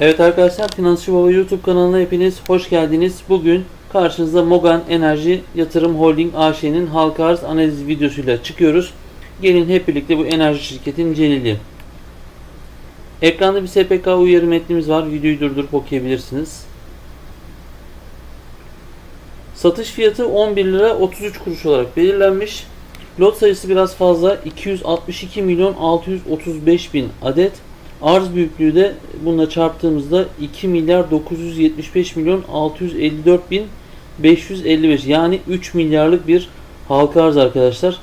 Evet arkadaşlar Finansçı Baba YouTube kanalına hepiniz hoş geldiniz. Bugün karşınızda Mogan Enerji Yatırım Holding AŞ'nin halka arz analiz videosuyla çıkıyoruz. Gelin hep birlikte bu enerji şirketini inceleyelim. Ekranda bir SPK uyarı metnimiz var. Videoyu durdurup okuyabilirsiniz. Satış fiyatı 11 lira 33 kuruş olarak belirlenmiş. Lot sayısı biraz fazla. 262 milyon 635 bin adet. Arz büyüklüğü de bununla çarptığımızda 2 milyar 975 milyon 654 bin 555 yani 3 milyarlık bir halka arz arkadaşlar.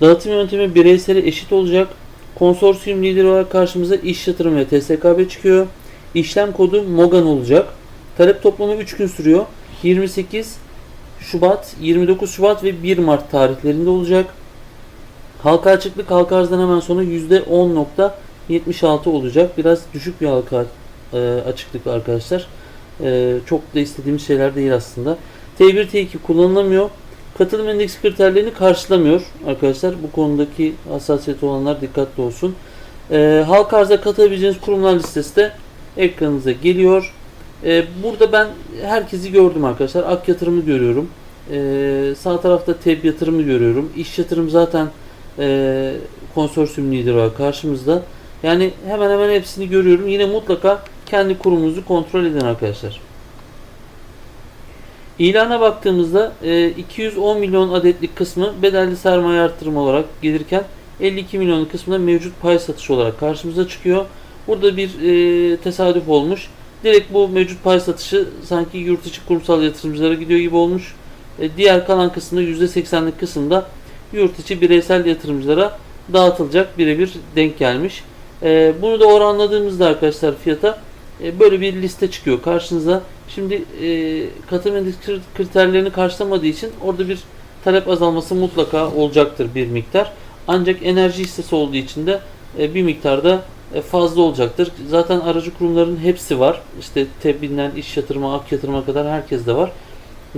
Dağıtım yöntemi bireysele eşit olacak. Konsorsiyum lideri olarak karşımıza iş yatırım ve TSKB çıkıyor. İşlem kodu MOGAN olacak. Talep toplamı 3 gün sürüyor. 28 Şubat, 29 Şubat ve 1 Mart tarihlerinde olacak. Halka açıklık halka arzdan hemen sonra %10.76 olacak. Biraz düşük bir halka e, açıklık arkadaşlar. E, çok da istediğimiz şeyler değil aslında. T1 T2 kullanılamıyor. Katılım endeks kriterlerini karşılamıyor arkadaşlar. Bu konudaki hassasiyet olanlar dikkatli olsun. E, halka arza katılabileceğiniz kurumlar listesi de ekranınıza geliyor. E, burada ben herkesi gördüm arkadaşlar. Ak yatırımı görüyorum. E, sağ tarafta TEB yatırımı görüyorum. İş yatırım zaten e, konsorsiyum lideri olarak karşımızda. Yani hemen hemen hepsini görüyorum. Yine mutlaka kendi kurumunuzu kontrol edin arkadaşlar. İlana baktığımızda e, 210 milyon adetlik kısmı bedelli sermaye artırımı olarak gelirken 52 milyon kısmında mevcut pay satışı olarak karşımıza çıkıyor. Burada bir e, tesadüf olmuş. Direkt bu mevcut pay satışı sanki yurt içi kurumsal yatırımcılara gidiyor gibi olmuş. E, diğer kalan kısımda %80'lik kısımda yurt içi bireysel yatırımcılara dağıtılacak birebir denk gelmiş. E, bunu da oranladığımızda arkadaşlar fiyata e, böyle bir liste çıkıyor karşınıza. Şimdi e, katılım kriterlerini karşılamadığı için orada bir talep azalması mutlaka olacaktır bir miktar. Ancak enerji hissesi olduğu için de e, bir miktarda e, fazla olacaktır. Zaten aracı kurumların hepsi var. İşte TEBİ'nden iş yatırıma, ak yatırıma kadar herkes de var.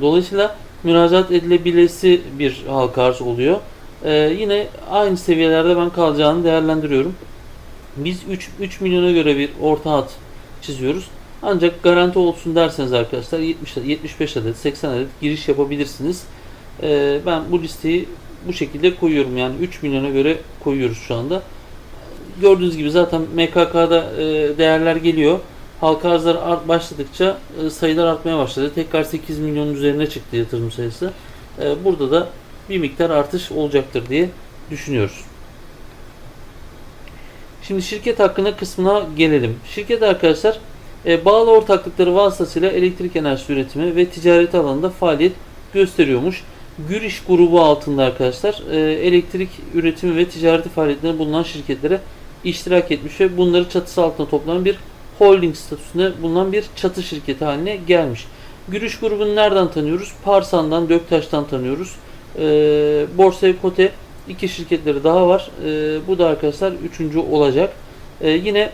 Dolayısıyla müracaat edilebilesi bir halka arz oluyor. Ee, yine aynı seviyelerde ben kalacağını değerlendiriyorum. Biz 3, 3 milyona göre bir orta hat çiziyoruz. Ancak garanti olsun derseniz arkadaşlar 70 75 adet 80 adet giriş yapabilirsiniz. Ee, ben bu listeyi bu şekilde koyuyorum. Yani 3 milyona göre koyuyoruz şu anda. Gördüğünüz gibi zaten MKK'da e, değerler geliyor. Halka arzlar art başladıkça e, sayılar artmaya başladı. Tekrar 8 milyonun üzerine çıktı yatırım sayısı. E, burada da bir miktar artış olacaktır diye düşünüyoruz. Şimdi şirket hakkında kısmına gelelim. Şirket arkadaşlar e, bağlı ortaklıkları vasıtasıyla elektrik enerjisi üretimi ve ticareti alanında faaliyet gösteriyormuş. Gürüş grubu altında arkadaşlar e, elektrik üretimi ve ticareti faaliyetlerinde bulunan şirketlere iştirak etmiş ve bunları çatısı altında toplanan bir holding statüsünde bulunan bir çatı şirketi haline gelmiş. Gürüş grubunu nereden tanıyoruz? Parsan'dan, Döktaş'tan tanıyoruz. E, borsaya kote iki şirketleri daha var. E, bu da arkadaşlar üçüncü olacak. E, yine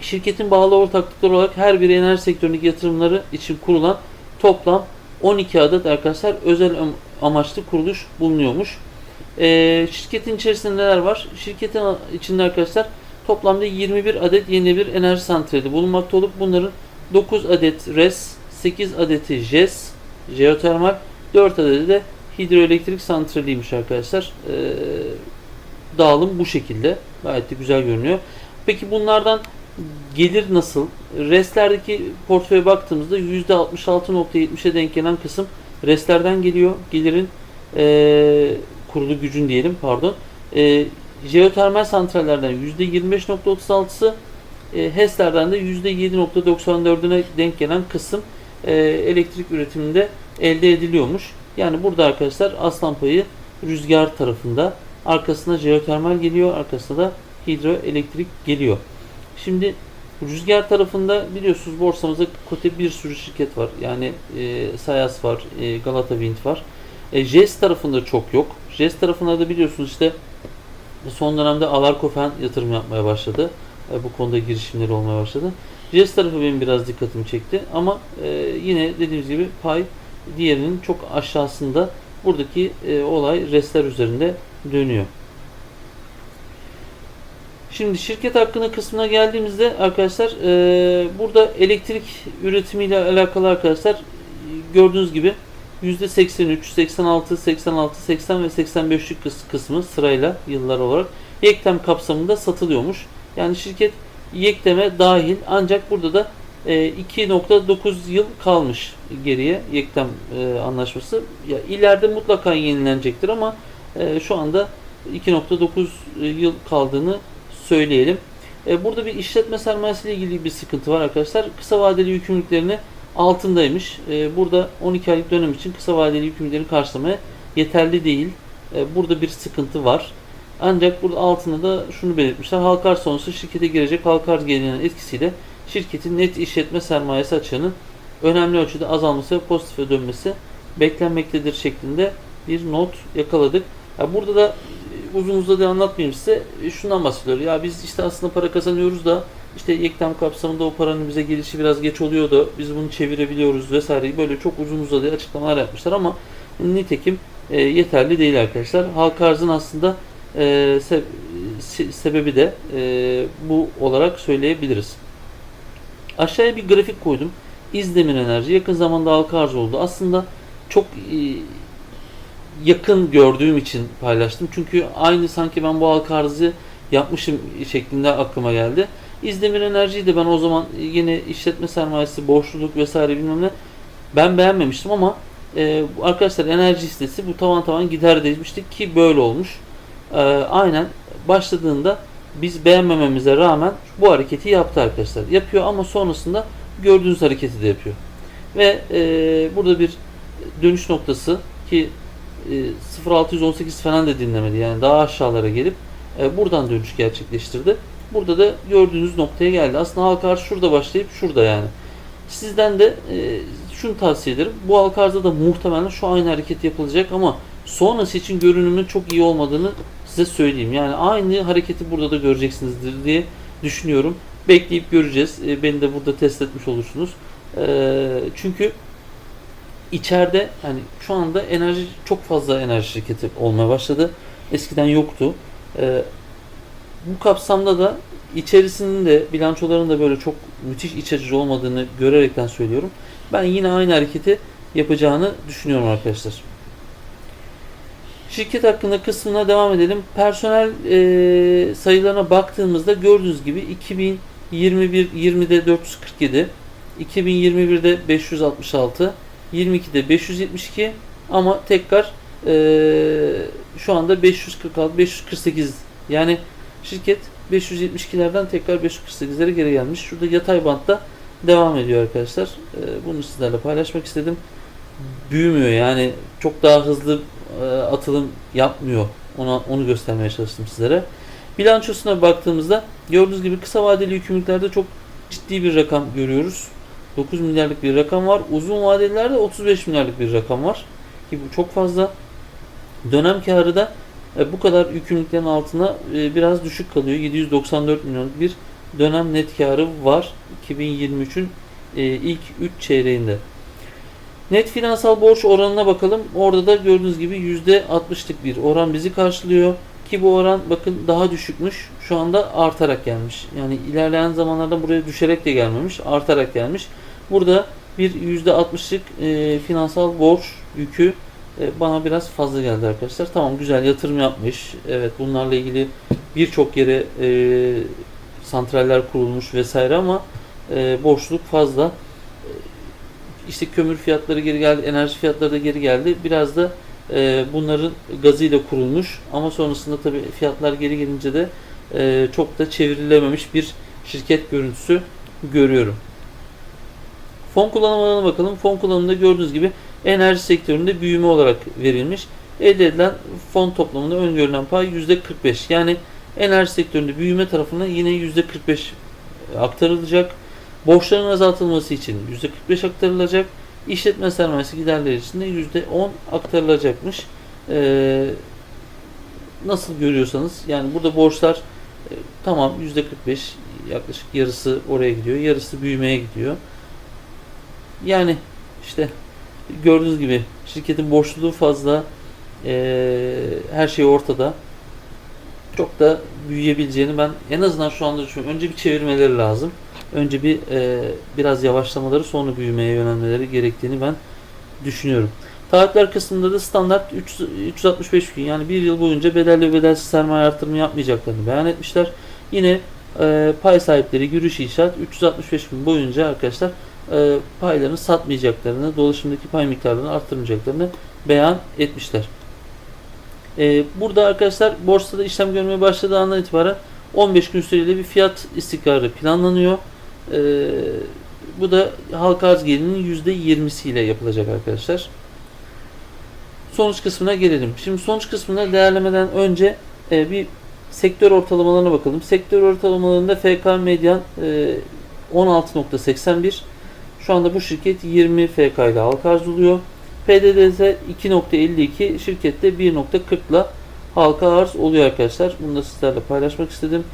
şirketin bağlı ortaklıkları olarak her bir enerji sektöründeki yatırımları için kurulan toplam 12 adet arkadaşlar özel amaçlı kuruluş bulunuyormuş. E, şirketin içerisinde neler var? Şirketin içinde arkadaşlar toplamda 21 adet yenilebilir enerji santrali bulunmakta olup bunların 9 adet RES, 8 adeti JES, jeotermal, 4 adeti de hidroelektrik santraliymiş arkadaşlar. E, dağılım bu şekilde. Gayet de güzel görünüyor. Peki bunlardan gelir nasıl? Restlerdeki portföye baktığımızda %66.70'e denk gelen kısım restlerden geliyor. Gelirin e, kurulu gücün diyelim pardon. E, jeotermal santrallerden %25.36'sı e, HES'lerden de %7.94'üne denk gelen kısım e, elektrik üretiminde elde ediliyormuş. Yani burada arkadaşlar aslan payı rüzgar tarafında. Arkasına jeotermal geliyor. Arkasına da hidroelektrik geliyor. Şimdi rüzgar tarafında biliyorsunuz borsamızda kote bir sürü şirket var. Yani e, Sayas var, e, Galata Wind var. E, JES tarafında çok yok. JES tarafında da biliyorsunuz işte son dönemde Alarkofen yatırım yapmaya başladı. E, bu konuda girişimleri olmaya başladı. JES tarafı benim biraz dikkatimi çekti. Ama e, yine dediğimiz gibi pay diğerinin çok aşağısında buradaki e, olay restler üzerinde dönüyor. Şimdi şirket hakkında kısmına geldiğimizde arkadaşlar e, burada elektrik üretimiyle alakalı arkadaşlar gördüğünüz gibi %83, 86, 86, 80 ve 85'lik kıs- kısmı sırayla yıllar olarak Yektem kapsamında satılıyormuş. Yani şirket Yektem'e dahil ancak burada da 2.9 yıl kalmış geriye Yektem e, anlaşması. Ya ileride mutlaka yenilenecektir ama e, şu anda 2.9 yıl kaldığını söyleyelim. E, burada bir işletme sermayesi ile ilgili bir sıkıntı var arkadaşlar. Kısa vadeli yükümlülüklerini altındaymış. E, burada 12 aylık dönem için kısa vadeli yükümlülüklerini karşılamaya yeterli değil. E, burada bir sıkıntı var. Ancak burada altında da şunu belirtmişler. Halka arz sonrası şirkete girecek halka arz gelirinin etkisiyle şirketin net işletme sermayesi açığının önemli ölçüde azalması ve pozitife dönmesi beklenmektedir şeklinde bir not yakaladık. Ya burada da e, uzun uzadı anlatmayayım size. E, Şundan bahsediyor. Ya biz işte aslında para kazanıyoruz da işte yektem kapsamında o paranın bize gelişi biraz geç oluyor da biz bunu çevirebiliyoruz vesaire böyle çok uzun uzadıya açıklamalar yapmışlar ama nitekim e, yeterli değil arkadaşlar. Halka arzın aslında e, se- se- sebebi de e, bu olarak söyleyebiliriz. Aşağıya bir grafik koydum. İzdemir Enerji yakın zamanda halka arz oldu. Aslında çok e, yakın gördüğüm için paylaştım. Çünkü aynı sanki ben bu halka arzı yapmışım şeklinde aklıma geldi. İzdemir Enerji'yi de ben o zaman yine işletme sermayesi, borçluluk vesaire bilmem ne ben beğenmemiştim ama e, arkadaşlar enerji listesi bu tavan tavan gider demiştik ki böyle olmuş. E, aynen başladığında biz beğenmememize rağmen bu hareketi yaptı arkadaşlar. Yapıyor ama sonrasında gördüğünüz hareketi de yapıyor. Ve e, burada bir dönüş noktası ki e, 0618 falan da dinlemedi. Yani daha aşağılara gelip e, buradan dönüş gerçekleştirdi. Burada da gördüğünüz noktaya geldi. Aslında halka arz şurada başlayıp şurada yani. Sizden de e, şunu tavsiye ederim. Bu halka arzda da muhtemelen şu aynı hareket yapılacak ama sonrası için görünümün çok iyi olmadığını size söyleyeyim. Yani aynı hareketi burada da göreceksinizdir diye düşünüyorum. Bekleyip göreceğiz. E, beni de burada test etmiş olursunuz. E, çünkü içeride hani şu anda enerji çok fazla enerji şirketi olmaya başladı. Eskiden yoktu. E, bu kapsamda da içerisinin de bilançoların da böyle çok müthiş iç açıcı olmadığını görerekten söylüyorum. Ben yine aynı hareketi yapacağını düşünüyorum arkadaşlar. Şirket hakkında kısmına devam edelim. Personel e, sayılarına baktığımızda gördüğünüz gibi 2021 20'de 447, 2021'de 566, 22'de 572 ama tekrar e, şu anda 546 548 yani şirket 572'lerden tekrar 548'lere geri gelmiş. Şurada yatay bantta devam ediyor arkadaşlar. E, bunu sizlerle paylaşmak istedim. Büyümüyor yani çok daha hızlı e, atılım yapmıyor. Ona onu göstermeye çalıştım sizlere. Bilançosuna baktığımızda gördüğünüz gibi kısa vadeli yükümlülüklerde çok ciddi bir rakam görüyoruz. 9 milyarlık bir rakam var. Uzun vadelilerde 35 milyarlık bir rakam var. Ki bu çok fazla. Dönem karı da e, bu kadar yükümlülüklerin altına e, biraz düşük kalıyor. 794 milyonluk bir dönem net karı var 2023'ün e, ilk 3 çeyreğinde. Net finansal borç oranına bakalım. Orada da gördüğünüz gibi %60'lık bir oran bizi karşılıyor. Ki bu oran bakın daha düşükmüş. Şu anda artarak gelmiş. Yani ilerleyen zamanlarda buraya düşerek de gelmemiş. Artarak gelmiş. Burada bir %60'lık e, finansal borç yükü e, bana biraz fazla geldi arkadaşlar. Tamam güzel yatırım yapmış. Evet bunlarla ilgili birçok yere e, santraller kurulmuş vesaire ama e, borçluluk fazla. İşte kömür fiyatları geri geldi, enerji fiyatları da geri geldi. Biraz da e, bunların gazıyla kurulmuş ama sonrasında tabii fiyatlar geri gelince de e, çok da çevrilememiş bir şirket görüntüsü görüyorum. Fon kullanımlarına bakalım. Fon kullanımında gördüğünüz gibi enerji sektöründe büyüme olarak verilmiş. Elde edilen fon toplamında öngörülen pay %45. Yani enerji sektöründe büyüme tarafına yine %45 aktarılacak. Borçların azaltılması için %45 aktarılacak. İşletme sermayesi giderleri için de %10 aktarılacakmış. Ee, nasıl görüyorsanız yani burada borçlar e, tamam %45 yaklaşık yarısı oraya gidiyor. Yarısı büyümeye gidiyor. Yani işte gördüğünüz gibi şirketin borçluluğu fazla. Ee, her şey ortada. çok da büyüyebileceğini ben en azından şu anda düşünüyorum. Önce bir çevirmeleri lazım. Önce bir e, biraz yavaşlamaları sonra büyümeye yönelmeleri gerektiğini ben düşünüyorum. Taahhütler kısmında da standart 300 365 gün yani bir yıl boyunca bedelli ve bedelsiz sermaye artırımı yapmayacaklarını beyan etmişler. Yine e, pay sahipleri Gürüş İnşaat 365 gün boyunca arkadaşlar e, paylarını satmayacaklarını, dolaşımdaki pay miktarlarını arttırmayacaklarını beyan etmişler. E, burada arkadaşlar borsada işlem görmeye başladığı andan itibaren 15 gün süreyle bir fiyat istikrarı planlanıyor. E, bu da halka arz gelirinin %20'siyle yapılacak arkadaşlar. Sonuç kısmına gelelim. Şimdi sonuç kısmına değerlemeden önce e, bir sektör ortalamalarına bakalım. Sektör ortalamalarında FK Medyan e, 16.81. Şu anda bu şirket 20 FK ile halka arz oluyor. PDDS 2.52 şirkette 1.40 ile halka arz oluyor arkadaşlar. Bunu da sizlerle paylaşmak istedim.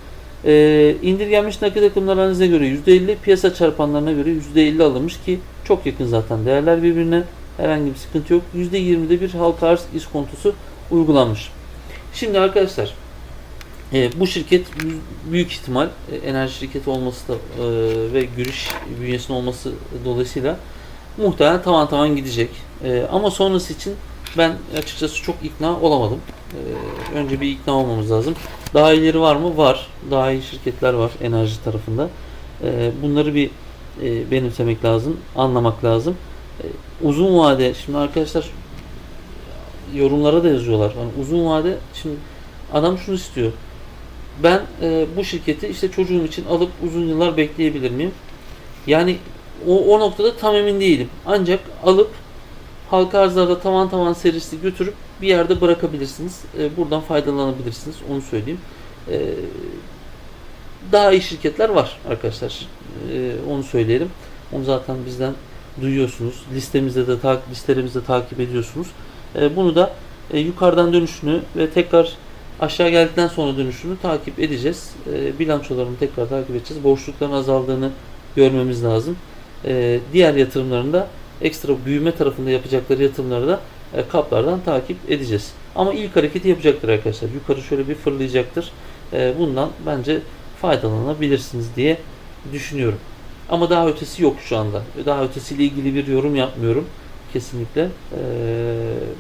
Ee, indirgenmiş nakit akımlar analize göre %50, piyasa çarpanlarına göre %50 alınmış ki çok yakın zaten değerler birbirine. Herhangi bir sıkıntı yok. %20'de bir halka arz iskontosu uygulanmış. Şimdi arkadaşlar e, bu şirket büyük ihtimal e, enerji şirketi olması da e, ve giriş bünyesinin olması dolayısıyla muhtemelen tavan tavan gidecek. E, ama sonrası için ben açıkçası çok ikna olamadım. E, önce bir ikna olmamız lazım. Daha iyileri var mı? Var. Daha iyi şirketler var enerji tarafında. E, bunları bir e, benimsemek lazım, anlamak lazım. E, uzun vade, şimdi arkadaşlar yorumlara da yazıyorlar. Yani uzun vade, şimdi adam şunu istiyor. Ben e, bu şirketi işte çocuğum için alıp uzun yıllar bekleyebilir miyim? Yani o, o noktada tam emin değilim. Ancak alıp halka arzlarda tavan tavan serisi götürüp bir yerde bırakabilirsiniz. E, buradan faydalanabilirsiniz. Onu söyleyeyim. E, daha iyi şirketler var arkadaşlar. E, onu söyleyelim. Onu zaten bizden duyuyorsunuz. Listemizde de ta- listelerimizde takip ediyorsunuz. E, bunu da e, yukarıdan dönüşünü ve tekrar aşağı geldikten sonra dönüşünü takip edeceğiz. E, bilançolarını tekrar takip edeceğiz. Borçlukların azaldığını görmemiz lazım. E, diğer yatırımlarında ekstra büyüme tarafında yapacakları yatırımları da e, kaplardan takip edeceğiz. Ama ilk hareketi yapacaktır arkadaşlar. Yukarı şöyle bir fırlayacaktır. E, bundan bence faydalanabilirsiniz diye düşünüyorum. Ama daha ötesi yok şu anda. Daha ötesiyle ilgili bir yorum yapmıyorum. Kesinlikle e,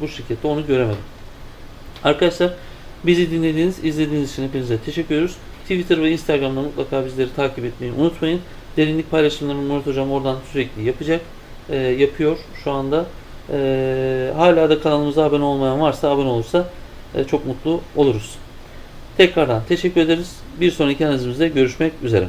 bu şirkette onu göremedim. Arkadaşlar bizi dinlediğiniz, izlediğiniz için hepinize teşekkür ediyoruz. Twitter ve Instagram'da mutlaka bizleri takip etmeyi unutmayın. Derinlik paylaşımlarını Murat Hocam oradan sürekli yapacak. E, yapıyor şu anda. E, hala da kanalımıza abone olmayan varsa abone olursa e, çok mutlu oluruz. Tekrardan teşekkür ederiz. Bir sonraki analizimizde görüşmek üzere.